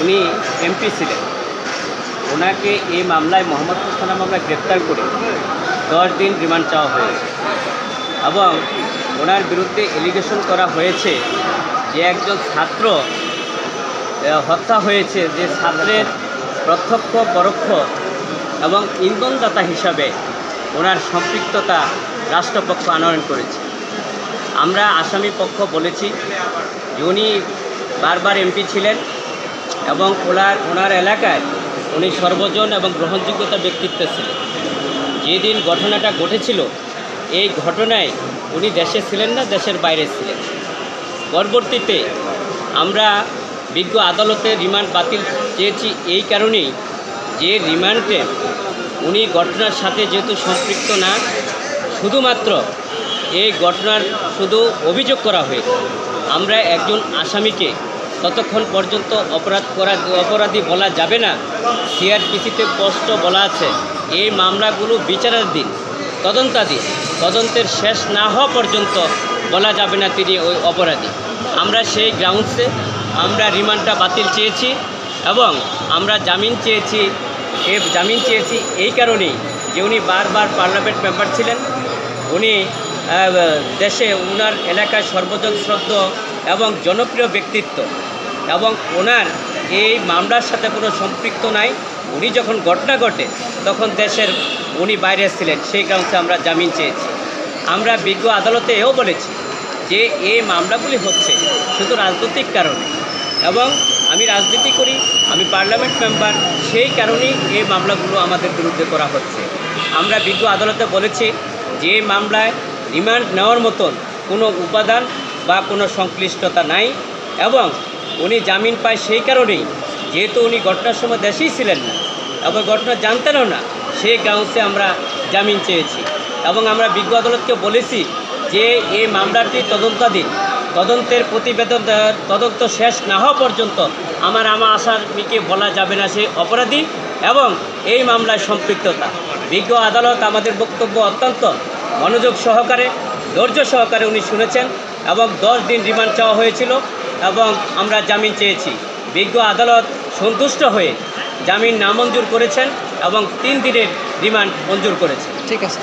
উনি এমপি ছিলেন। ওনাকে এই মামলায় মোহাম্মদপুর থানা মামলায় গ্রেপ্তার করে দশ দিন রিমান্ড চাওয়া হয়েছে। এবং ওনার বিরুদ্ধে এলিগেশন করা হয়েছে যে একজন ছাত্র হত্যা হয়েছে, যে ছাত্রের প্রত্যক্ষ, পরোক্ষ এবং ইন্ধনদাতা হিসাবে ওনার সম্পৃক্ততা রাষ্ট্রপক্ষ আনয়ন করেছে। আমরা আসামি পক্ষ বলেছি উনি বারবার এমপি ছিলেন এবং ওনার ওনার এলাকায় উনি সর্বজন এবং গ্রহণযোগ্যতা ব্যক্তিত্ব ছিলেন। যেদিন ঘটনাটা ঘটেছিল, এই ঘটনায় উনি দেশে ছিলেন না, দেশের বাইরে ছিলেন। পরবর্তীতে আমরা বিজ্ঞ আদালতে রিমান্ড বাতিল চেয়েছি এই কারণেই যে রিমান্ডে উনি ঘটনার সাথে যেহেতু সম্পৃক্ত না, শুধুমাত্র এই ঘটনার শুধু অভিযোগ করা হয়েছে। আমরা একজন আসামিকে ততক্ষণ পর্যন্ত অপরাধ করা, অপরাধী বলা যাবে না। সিআরপিসিতে স্পষ্ট বলা আছে, এই মামলাগুলো বিচারাধীন, তদন্তাধীন, তদন্তের শেষ না হওয়া পর্যন্ত বলা যাবে না তিনি ওই অপরাধী। আমরা সেই গ্রাউন্ডসে আমরা রিমান্ডটা বাতিল চেয়েছি এবং আমরা জামিন চেয়েছি, এ জামিন চেয়েছি এই কারণেই যে উনি বারবার পার্লামেন্ট মেম্বার ছিলেন। উনি দেশে ওনার এলাকায় সর্বজন শ্রদ্ধ এবং জনপ্রিয় ব্যক্তিত্ব। এবং ওনার এই মামলার সাথে কোনো সম্পৃক্ত নাই। উনি যখন ঘটনা ঘটে, তখন দেশের উনি বাইরে ছিলেন। সেই কারণে আমরা জামিন চেয়েছি। আমরা বিজ্ঞ আদালতে এও বলেছি যে এই মামলাগুলি হচ্ছে শুধু রাজনৈতিক কারণে। এবং আমি রাজনীতি করি, আমি পার্লামেন্ট মেম্বার, সেই কারণেই এই মামলাগুলো আমাদের বিরুদ্ধে করা হচ্ছে। আমরা বিজ্ঞ আদালতে বলেছি যে মামলায় রিমান্ড নেওয়ার মতন কোনো উপাদান বা কোনো সংশ্লিষ্টতা নাই এবং উনি জামিন পায় সেই কারণেই, যেহেতু উনি ঘটনার সময় দেশেই ছিলেন না এবং ঘটনা জানতেনও না, সেই গ্রাউন্ডসে আমরা জামিন চেয়েছি। এবং আমরা বিজ্ঞ আদালতকে বলেছি যে এই মামলাটি তদন্তাধীন, তদন্তের প্রতিবেদন তদন্ত শেষ না হওয়া পর্যন্ত আমার আমার আসামিকে বলা যাবে না সে অপরাধী এবং এই মামলায় সম্পৃক্ততা। বিজ্ঞ আদালত আমাদের বক্তব্য অত্যন্ত মনোযোগ সহকারে, ধৈর্য সহকারে উনি শুনেছেন। এবং দশ দিন রিমান্ড চাওয়া হয়েছিল এবং আমরা জামিন চেয়েছি। বিজ্ঞ আদালত সন্তুষ্ট হয়ে জামিন নামঞ্জুর করেছেন এবং তিন দিনের রিমান্ড মঞ্জুর করেছেন ঠিক আছে